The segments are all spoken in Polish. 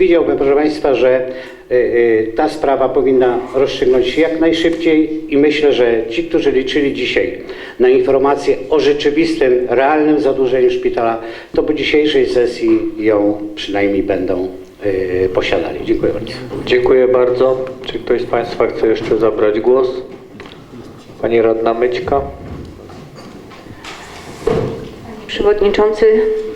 widziałbym, proszę Państwa, że y, y, ta sprawa powinna rozstrzygnąć się jak najszybciej i myślę, że ci, którzy liczyli dzisiaj na informacje o rzeczywistym, realnym zadłużeniu szpitala, to po dzisiejszej sesji ją przynajmniej będą y, posiadali. Dziękuję bardzo. Dziękuję bardzo. Czy ktoś z Państwa chce jeszcze zabrać głos? Pani Radna Myćka. Przewodniczący, mm,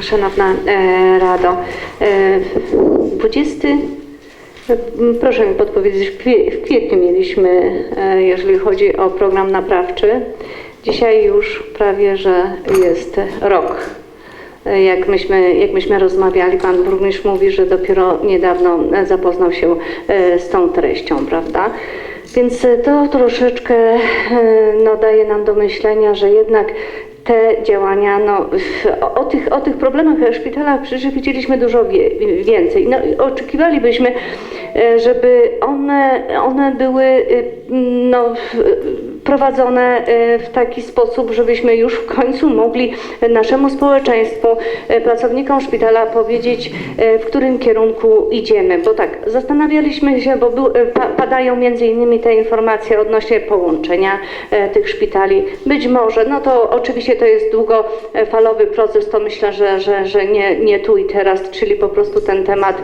Szanowna e, Rado, e, 20, e, proszę mi podpowiedzieć, w kwie- w kwietniu mieliśmy, e, jeżeli chodzi o program naprawczy. Dzisiaj już prawie, że jest rok. Jak myśmy, jak myśmy rozmawiali, pan burmistrz mówi, że dopiero niedawno zapoznał się z tą treścią, prawda? Więc e, to troszeczkę e, no, daje nam do myślenia, że jednak te działania, no, o, tych, o tych problemach w szpitalach przecież widzieliśmy dużo wie, więcej. No, oczekiwalibyśmy, e, żeby one, one były y, no, prowadzone e, w taki sposób, żebyśmy już w końcu mogli naszemu społeczeństwu, e, pracownikom szpitala powiedzieć, e, w którym kierunku idziemy. Bo tak, zastanawialiśmy się, bo był, pa, padają między innymi te informacje odnośnie połączenia tych szpitali. Być może, no to oczywiście to jest długofalowy proces, to myślę, że, że, że nie, nie tu i teraz, czyli po prostu ten temat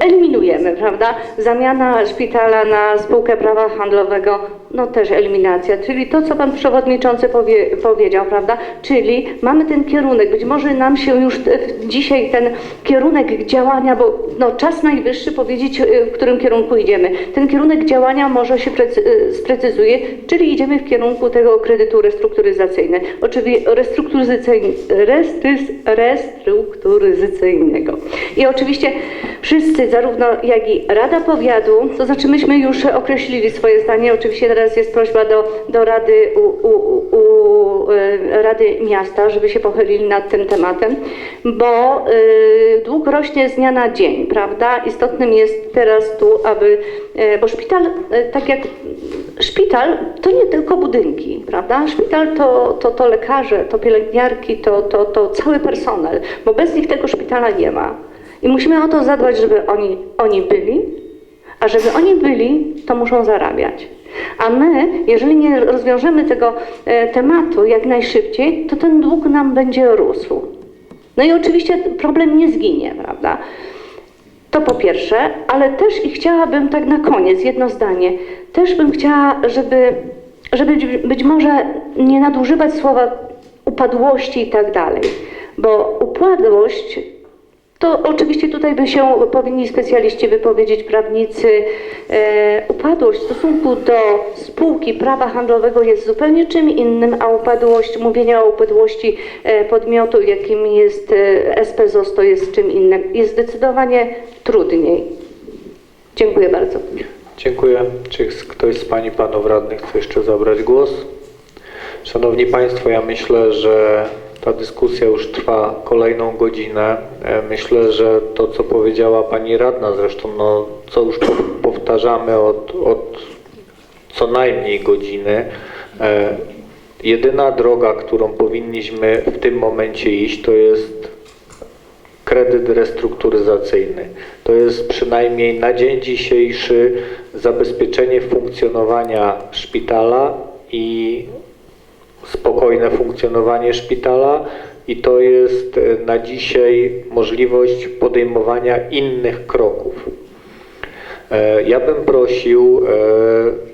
eliminujemy, prawda? Zamiana szpitala na spółkę prawa handlowego, no też eliminacja, czyli to, co pan przewodniczący powie, powiedział, prawda? Czyli mamy ten kierunek, być może nam się już te, dzisiaj ten kierunek działania, bo no, czas najwyższy powiedzieć, e, w którym kierunku idziemy. Ten kierunek działania może się precy, e, sprecyzuje, czyli idziemy w kierunku tego kredytu restrukturyzacyjnego. Oczywiście restrukturyzacyjnego. I oczywiście wszyscy, zarówno jak i Rada Powiatu, to znaczy myśmy już określili swoje zdanie, oczywiście teraz jest prośba do, do Rady, u, u, u, e, Rady Miasta, żeby się pochylili nad tym tematem, bo y, dług rośnie z dnia na dzień, prawda? Istotnym jest teraz tu, aby, e, bo szpital, e, tak jak szpital to nie tylko budynki, prawda? Szpital to, to, to lekarze, to pielęgniarki, to, to, to cały personel, bo bez nich tego szpitala nie ma. I musimy o to zadbać, żeby oni, oni byli, a żeby oni byli, to muszą zarabiać. A my, jeżeli nie rozwiążemy tego e, tematu jak najszybciej, to ten dług nam będzie rósł. No i oczywiście problem nie zginie, prawda? To po pierwsze, ale też i chciałabym tak na koniec, jedno zdanie, też bym chciała, żeby, żeby być, być może nie nadużywać słowa upadłości i tak dalej, bo upadłość to oczywiście tutaj by się powinni specjaliści wypowiedzieć, prawnicy. E, upadłość w stosunku do spółki prawa handlowego jest zupełnie czym innym, a upadłość, mówienie o upadłości e, podmiotu, jakim jest e, SPZOS, to jest czym innym. Jest zdecydowanie trudniej. Dziękuję bardzo. Dziękuję. Czy ktoś z Pani Panów Radnych chce jeszcze zabrać głos? Szanowni Państwo, ja myślę, że ta dyskusja już trwa kolejną godzinę. E, Myślę, że to, co powiedziała Pani Radna, zresztą no, co już po- powtarzamy od, od co najmniej godziny, e, jedyna droga, którą powinniśmy w tym momencie iść, to jest kredyt restrukturyzacyjny. To jest przynajmniej na dzień dzisiejszy zabezpieczenie funkcjonowania szpitala i spokojne funkcjonowanie szpitala i to jest e, na dzisiaj możliwość podejmowania innych kroków. E, Ja bym prosił, e,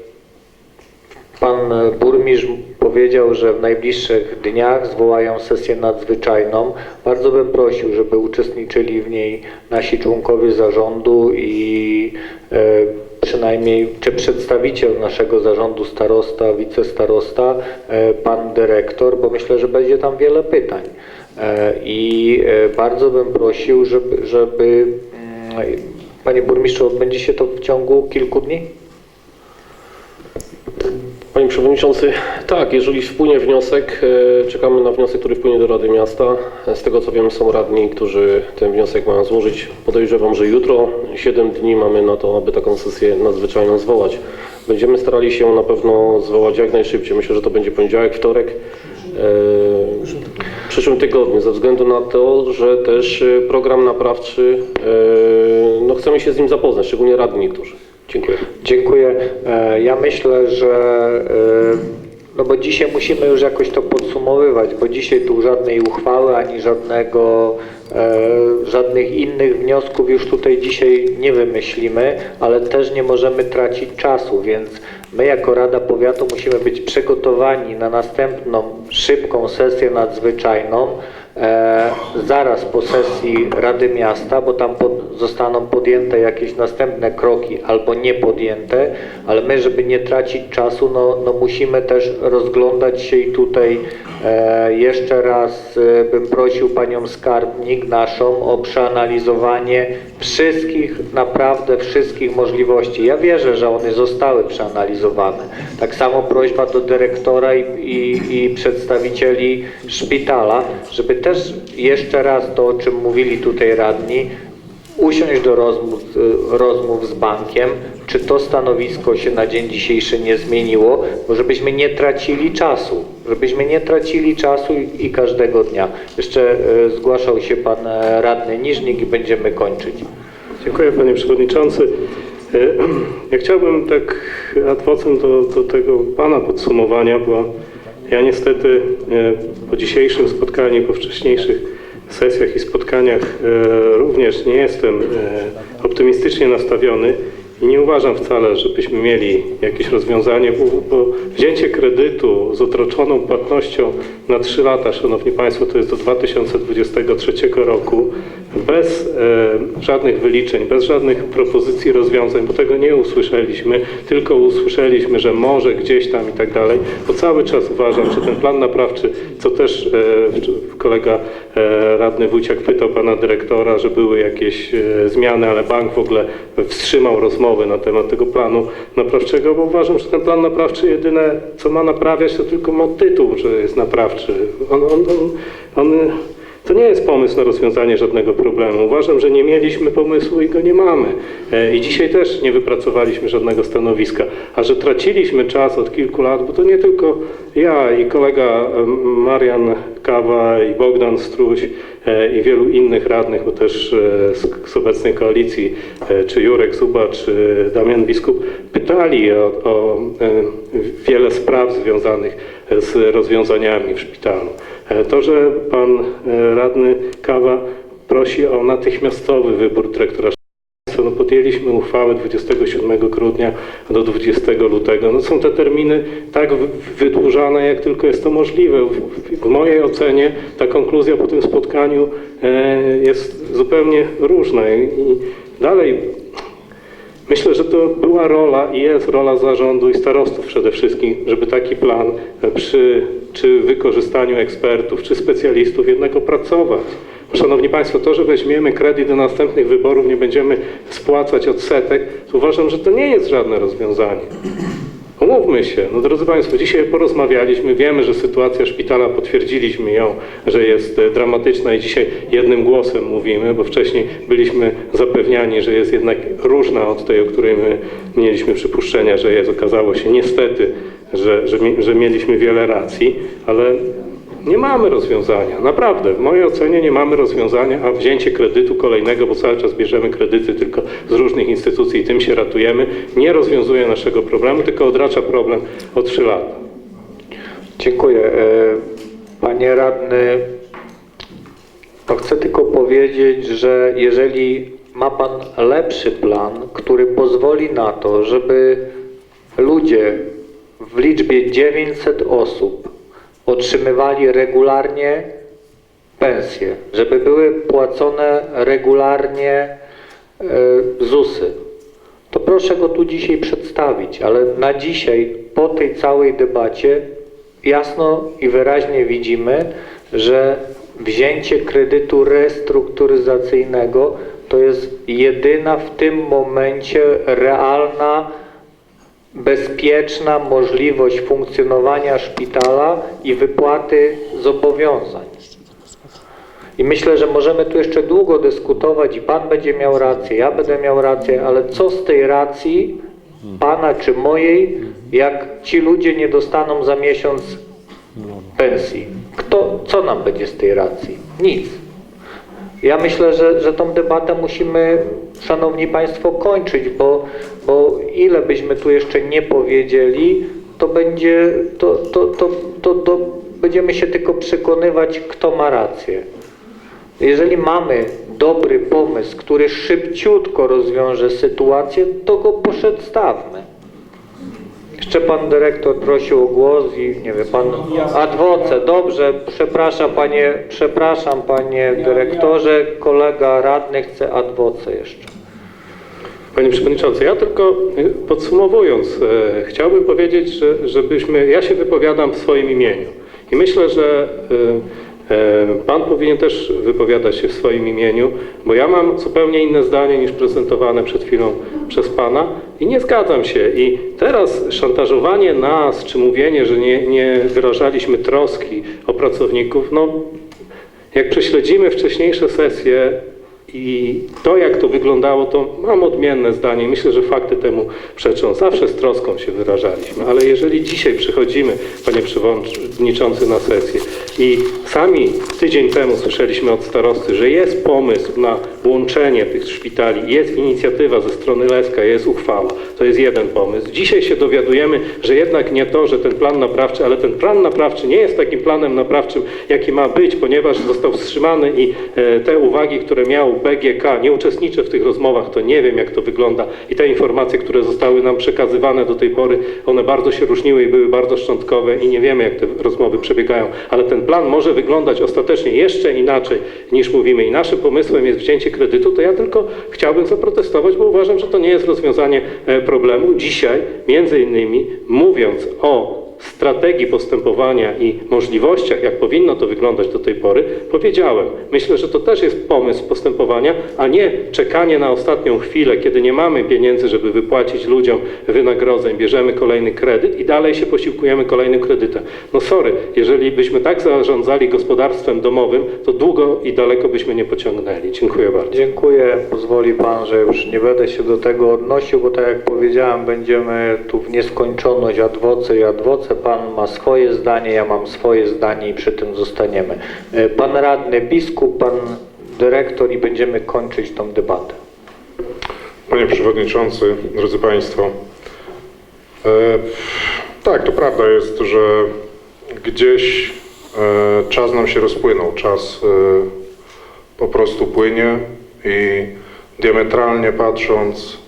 Pan burmistrz powiedział, że w najbliższych dniach zwołają sesję nadzwyczajną. Bardzo bym prosił, żeby uczestniczyli w niej nasi członkowie zarządu i przynajmniej czy przedstawiciel naszego zarządu starosta, wicestarosta, e, pan dyrektor, bo myślę, że będzie tam wiele pytań. E, I e, bardzo bym prosił, żeby, żeby mm, Panie burmistrzu, odbędzie się to w ciągu kilku dni? Panie Przewodniczący, tak, jeżeli wpłynie wniosek, e, czekamy na wniosek, który wpłynie do Rady Miasta. Z tego co wiem są radni, którzy ten wniosek mają złożyć. Podejrzewam, że jutro, 7 dni mamy na to, aby taką sesję nadzwyczajną zwołać. Będziemy starali się na pewno zwołać jak najszybciej. Myślę, że to będzie poniedziałek, wtorek. E, przyszłym tygodniu, ze względu na to, że też e, program naprawczy, no chcemy się z nim zapoznać, szczególnie radni niektórzy. Dziękuję. Dziękuję. E, Ja myślę, że e, no bo dzisiaj musimy już jakoś to podsumowywać, bo dzisiaj tu żadnej uchwały ani żadnego żadnych innych wniosków już tutaj dzisiaj nie wymyślimy, ale też nie możemy tracić czasu, więc my jako Rada Powiatu musimy być przygotowani na następną szybką sesję nadzwyczajną e, zaraz po sesji Rady Miasta, bo tam pod, zostaną podjęte jakieś następne kroki albo nie podjęte, ale my, żeby nie tracić czasu, no, no musimy też rozglądać się i tutaj e, jeszcze raz e, bym prosił Panią Skarbnik naszą o przeanalizowanie wszystkich, naprawdę wszystkich możliwości. Ja wierzę, że one zostały przeanalizowane. Tak samo prośba do dyrektora i, i, i przedstawicieli szpitala, żeby też jeszcze raz to, o czym mówili tutaj radni, usiąść do rozmów, y, rozmów z bankiem, czy to stanowisko się na dzień dzisiejszy nie zmieniło, bo żebyśmy nie tracili czasu, żebyśmy nie tracili czasu i, każdego dnia. Jeszcze y, zgłaszał się pan e, radny Niżnik i będziemy kończyć. Dziękuję panie przewodniczący. E, Ja chciałbym tak ad vocem do, do tego pana podsumowania, bo ja niestety e, po dzisiejszym spotkaniu, po wcześniejszych sesjach i spotkaniach e, również nie jestem e, optymistycznie nastawiony i nie uważam wcale, żebyśmy mieli jakieś rozwiązanie, bo, wzięcie kredytu z otroczoną płatnością na 3 lata, Szanowni Państwo, to jest do 2023 roku, bez e, żadnych wyliczeń, bez żadnych propozycji rozwiązań, bo tego nie usłyszeliśmy, tylko usłyszeliśmy, że może gdzieś tam i tak dalej, bo cały czas uważam, że ten plan naprawczy, co też e, kolega e, radny Wójciak pytał pana dyrektora, że były jakieś e, zmiany, ale bank w ogóle wstrzymał rozmowy na temat tego planu naprawczego, bo uważam, że ten plan naprawczy jedyne, co ma naprawiać, to tylko ma tytuł, że jest naprawczy. On, on, on, on, to nie jest pomysł na rozwiązanie żadnego problemu. Uważam, że nie mieliśmy pomysłu i go nie mamy. E, I dzisiaj też nie wypracowaliśmy żadnego stanowiska. A że traciliśmy czas od kilku lat, bo to nie tylko ja i kolega em, Marian Kawa i Bogdan Struś e, i wielu innych radnych, bo też e, z, obecnej koalicji, e, czy Jurek Zuba, czy Damian Biskup, pytali o, o e, wiele spraw związanych z rozwiązaniami w szpitalu. E, To, że pan e, radny Kawa prosi o natychmiastowy wybór dyrektora no podjęliśmy uchwałę 27 grudnia do 20 lutego. No są te terminy tak wy- wydłużane, jak tylko jest to możliwe. W- mojej ocenie ta konkluzja po tym spotkaniu e, jest zupełnie różna i dalej Myślę, że to była rola i jest rola zarządu i starostów przede wszystkim, żeby taki plan przy czy wykorzystaniu ekspertów, czy specjalistów jednak opracować. Szanowni Państwo, to, że weźmiemy kredyt do następnych wyborów, nie będziemy spłacać odsetek, uważam, że to nie jest żadne rozwiązanie. Umówmy się, no drodzy Państwo, dzisiaj porozmawialiśmy, wiemy, że sytuacja szpitala, potwierdziliśmy ją, że jest e, dramatyczna i dzisiaj jednym głosem mówimy, bo wcześniej byliśmy zapewniani, że jest jednak różna od tej, o której my mieliśmy przypuszczenia, że jest. Okazało się niestety, że, że, że mieliśmy wiele racji, ale nie mamy rozwiązania, naprawdę. W mojej ocenie nie mamy rozwiązania, a wzięcie kredytu kolejnego, bo cały czas bierzemy kredyty tylko z różnych instytucji i tym się ratujemy, nie rozwiązuje naszego problemu, tylko odracza problem o 3 lata. Dziękuję. E, Panie radny, no chcę tylko powiedzieć, że jeżeli ma Pan lepszy plan, który pozwoli na to, żeby ludzie w liczbie 900 osób otrzymywali regularnie pensje, żeby były płacone regularnie e, ZUSy, to proszę go tu dzisiaj przedstawić, ale na dzisiaj, po tej całej debacie, jasno i wyraźnie widzimy, że wzięcie kredytu restrukturyzacyjnego to jest jedyna w tym momencie realna, bezpieczna możliwość funkcjonowania szpitala i wypłaty zobowiązań. I myślę, że możemy tu jeszcze długo dyskutować i Pan będzie miał rację, ja będę miał rację, ale co z tej racji Pana czy mojej, jak ci ludzie nie dostaną za miesiąc pensji? Kto, co nam będzie z tej racji? Nic. Ja myślę, że, że tą debatę musimy, Szanowni Państwo, kończyć, bo, bo ile byśmy tu jeszcze nie powiedzieli, to będzie, to, to, to, to, to będziemy się tylko przekonywać, kto ma rację. Jeżeli mamy dobry pomysł, który szybciutko rozwiąże sytuację, to go przedstawmy. Jeszcze pan dyrektor prosił o głos i nie wiem, pan. Adwoce, dobrze, przepraszam panie, przepraszam panie dyrektorze, kolega radny chce adwoce jeszcze. Panie Przewodniczący, ja tylko y, podsumowując, e, chciałbym powiedzieć, że, żebyśmy, ja się wypowiadam w swoim imieniu. I myślę, że e, Pan powinien też wypowiadać się w swoim imieniu, bo ja mam zupełnie inne zdanie niż prezentowane przed chwilą przez Pana i nie zgadzam się. I teraz szantażowanie nas, czy mówienie, że nie, nie wyrażaliśmy troski o pracowników, no jak prześledzimy wcześniejsze sesje i to, jak to wyglądało, to mam odmienne zdanie. Myślę, że fakty temu przeczą. Zawsze z troską się wyrażaliśmy, ale jeżeli dzisiaj przychodzimy, panie przewodniczący, na sesję i sami tydzień temu słyszeliśmy od starosty, że jest pomysł na łączenie tych szpitali, jest inicjatywa ze strony Leska, jest uchwała, to jest jeden pomysł. Dzisiaj się dowiadujemy, że jednak nie to, że ten plan naprawczy, ale ten plan naprawczy nie jest takim planem naprawczym, jaki ma być, ponieważ został wstrzymany i e, te uwagi, które miał BGK, nie uczestniczę w tych rozmowach, to nie wiem jak to wygląda. I te informacje, które zostały nam przekazywane do tej pory, one bardzo się różniły i były bardzo szczątkowe i nie wiemy jak te rozmowy przebiegają, ale ten plan może wyglądać ostatecznie jeszcze inaczej niż mówimy i naszym pomysłem jest wzięcie kredytu, to ja tylko chciałbym zaprotestować, bo uważam, że to nie jest rozwiązanie e, problemu. Dzisiaj, między innymi, mówiąc o strategii postępowania i możliwościach, jak powinno to wyglądać do tej pory, powiedziałem. Myślę, że to też jest pomysł postępowania, a nie czekanie na ostatnią chwilę, kiedy nie mamy pieniędzy, żeby wypłacić ludziom wynagrodzeń, bierzemy kolejny kredyt i dalej się posiłkujemy kolejnym kredytem. No sorry, jeżeli byśmy tak zarządzali gospodarstwem domowym, to długo i daleko byśmy nie pociągnęli. Dziękuję bardzo. Dziękuję. Pozwoli Pan, że już nie będę się do tego odnosił, bo tak jak powiedziałem, będziemy tu w nieskończoność adwoce i Pan ma swoje zdanie, ja mam swoje zdanie i przy tym zostaniemy. E, Pan radny biskup, pan dyrektor i będziemy kończyć tą debatę. Panie Przewodniczący, drodzy Państwo, e, tak, to prawda jest, że gdzieś e, czas nam się rozpłynął, czas e, po prostu płynie i diametralnie patrząc,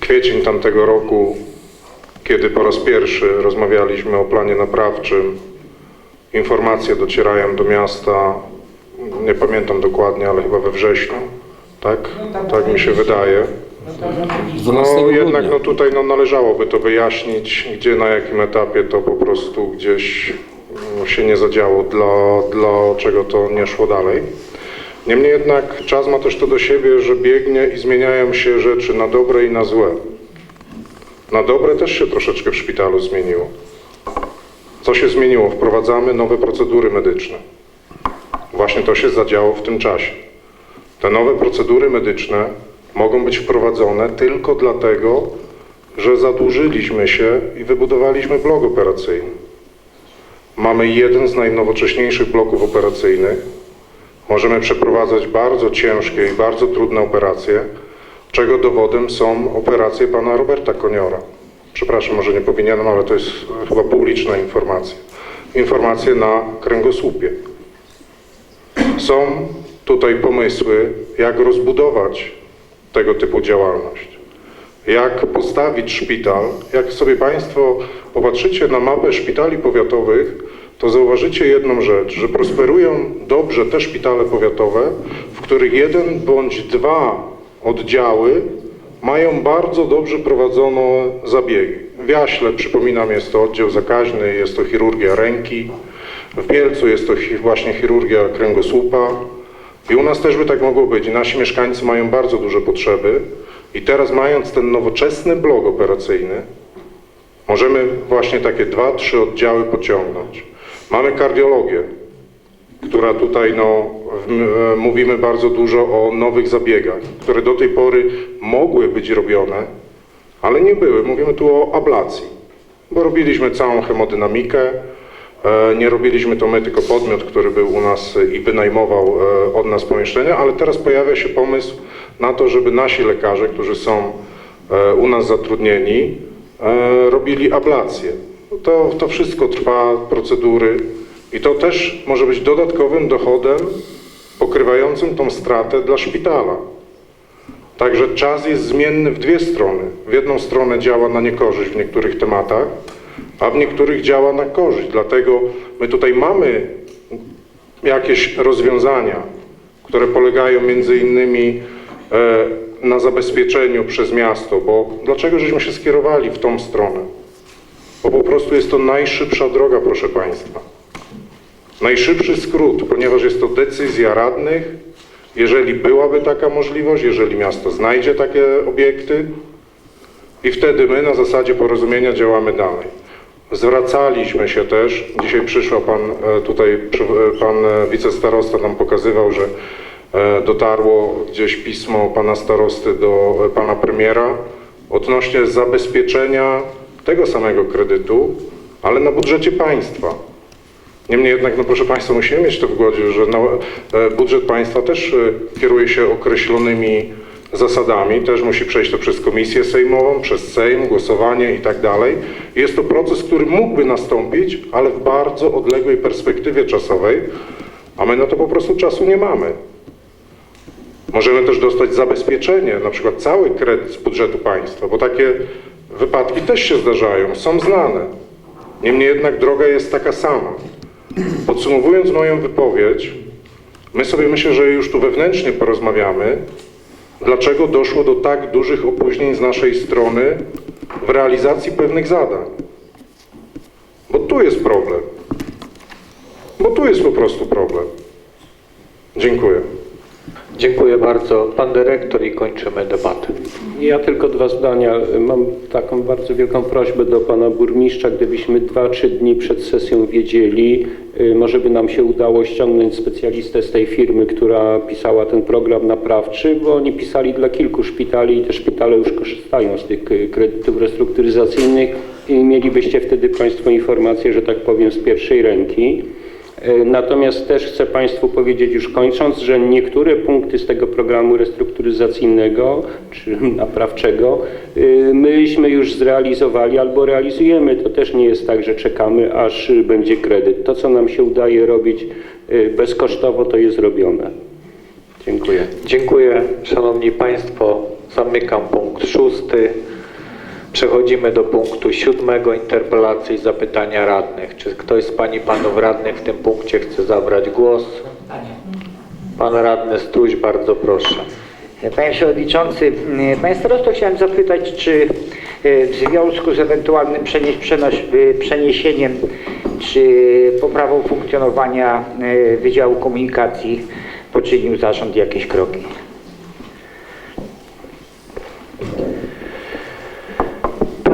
kwiecień tamtego roku, kiedy po raz pierwszy rozmawialiśmy o planie naprawczym, informacje docierają do miasta, nie pamiętam dokładnie, ale chyba we wrześniu, tak? Tak mi się wydaje. No jednak no tutaj no, należałoby to wyjaśnić, gdzie na jakim etapie to po prostu gdzieś no, się nie zadziało, dla, dla czego to nie szło dalej. Niemniej jednak czas ma też to do siebie, że biegnie i zmieniają się rzeczy na dobre i na złe. Na dobre też się troszeczkę w szpitalu zmieniło. Co się zmieniło? Wprowadzamy nowe procedury medyczne. Właśnie to się zadziało w tym czasie. Te nowe procedury medyczne mogą być wprowadzone tylko dlatego, że zadłużyliśmy się i wybudowaliśmy blok operacyjny. Mamy jeden z najnowocześniejszych bloków operacyjnych. Możemy przeprowadzać bardzo ciężkie i bardzo trudne operacje, czego dowodem są operacje pana Roberta Koniora. Przepraszam, może nie powinienem, ale to jest chyba publiczna informacja. Informacje na kręgosłupie. Są tutaj pomysły, jak rozbudować tego typu działalność. Jak postawić szpital, jak sobie Państwo popatrzycie na mapę szpitali powiatowych, to zauważycie jedną rzecz, że prosperują dobrze te szpitale powiatowe, w których jeden bądź dwa oddziały mają bardzo dobrze prowadzone zabiegi. W Jaśle, przypominam, jest to oddział zakaźny, jest to chirurgia ręki, w Bielcu jest to właśnie chirurgia kręgosłupa i u nas też by tak mogło być. Nasi mieszkańcy mają bardzo duże potrzeby i teraz mając ten nowoczesny blok operacyjny, możemy właśnie takie dwa, trzy oddziały pociągnąć. Mamy kardiologię, która tutaj, no, e, mówimy bardzo dużo o nowych zabiegach, które do tej pory mogły być robione, ale nie były. Mówimy tu o ablacji, bo robiliśmy całą hemodynamikę, E, Nie robiliśmy to my, tylko podmiot, który był u nas i wynajmował e, od nas pomieszczenia, ale teraz pojawia się pomysł na to, żeby nasi lekarze, którzy są u nas zatrudnieni, robili ablację. To, to wszystko trwa, procedury i to też może być dodatkowym dochodem pokrywającym tą stratę dla szpitala. Także czas jest zmienny w dwie strony. W jedną stronę działa na niekorzyść w niektórych tematach, a w niektórych działa na korzyść. Dlatego my tutaj mamy jakieś rozwiązania, które polegają między innymi e, na zabezpieczeniu przez miasto, bo dlaczego żeśmy się skierowali w tą stronę? Bo po prostu jest to najszybsza droga, proszę Państwa. Najszybszy skrót, ponieważ jest to decyzja radnych, jeżeli byłaby taka możliwość, jeżeli miasto znajdzie takie obiekty i wtedy my na zasadzie porozumienia działamy dalej. Zwracaliśmy się też, dzisiaj przyszła pan e, tutaj, e, pan e, wicestarosta nam pokazywał, że dotarło gdzieś pismo pana starosty do pana premiera odnośnie zabezpieczenia tego samego kredytu, ale na budżecie państwa. Niemniej jednak, no proszę Państwa, musimy mieć to w głowie, że e, budżet państwa też e, kieruje się określonymi zasadami, też musi przejść to przez komisję sejmową, przez Sejm, głosowanie i tak dalej. Jest to proces, który mógłby nastąpić, ale w bardzo odległej perspektywie czasowej, a my na to po prostu czasu nie mamy. Możemy też dostać zabezpieczenie, na przykład cały kredyt z budżetu państwa, bo takie wypadki też się zdarzają, są znane. Niemniej jednak droga jest taka sama. Podsumowując moją wypowiedź, my sobie myślę, że już tu wewnętrznie porozmawiamy, dlaczego doszło do tak dużych opóźnień z naszej strony w realizacji pewnych zadań. Bo tu jest problem. Bo tu jest po prostu problem. Dziękuję. Dziękuję bardzo. Pan dyrektor i kończymy debatę. Ja tylko dwa zdania. Mam taką bardzo wielką prośbę do pana burmistrza, gdybyśmy dwa, trzy dni przed sesją wiedzieli, y, może by nam się udało ściągnąć specjalistę z tej firmy, która pisała ten program naprawczy, bo oni pisali dla kilku szpitali i te szpitale już korzystają z tych y, kredytów restrukturyzacyjnych i mielibyście wtedy państwo informację, że tak powiem, z pierwszej ręki. E, Natomiast też chcę Państwu powiedzieć już kończąc, że niektóre punkty z tego programu restrukturyzacyjnego czy naprawczego y, myśmy już zrealizowali albo realizujemy. To też nie jest tak, że czekamy aż będzie kredyt. To co nam się udaje robić y, bezkosztowo to jest robione. Dziękuję. Dziękuję. Szanowni Państwo, zamykam punkt szósty. Przechodzimy do punktu siódmego, interpelacji i zapytania radnych. Czy ktoś z Pani Panów radnych w tym punkcie chce zabrać głos? Pan radny Struś, bardzo proszę. Panie Przewodniczący, Panie Starosto, chciałem zapytać, czy e, w związku z ewentualnym przenieś, e, przeniesieniem czy poprawą funkcjonowania e, Wydziału Komunikacji poczynił zarząd jakieś kroki?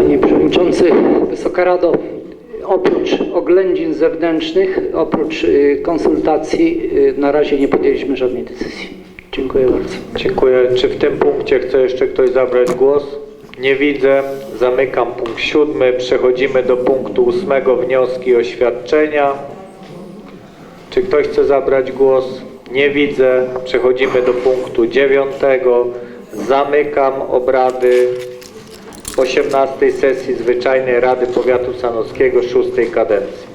Panie Przewodniczący, Wysoka Rado, oprócz oględzin zewnętrznych, oprócz y, konsultacji, y, na razie nie podjęliśmy żadnej decyzji. Dziękuję bardzo. Dziękuję. Czy w tym punkcie chce jeszcze ktoś zabrać głos? Nie widzę. Zamykam punkt siódmy. Przechodzimy do punktu ósmego. Wnioski i oświadczenia. Czy ktoś chce zabrać głos? Nie widzę. Przechodzimy do punktu dziewiątego. Zamykam obrady 18 sesji Zwyczajnej Rady Powiatu Sanockiego szóstej kadencji.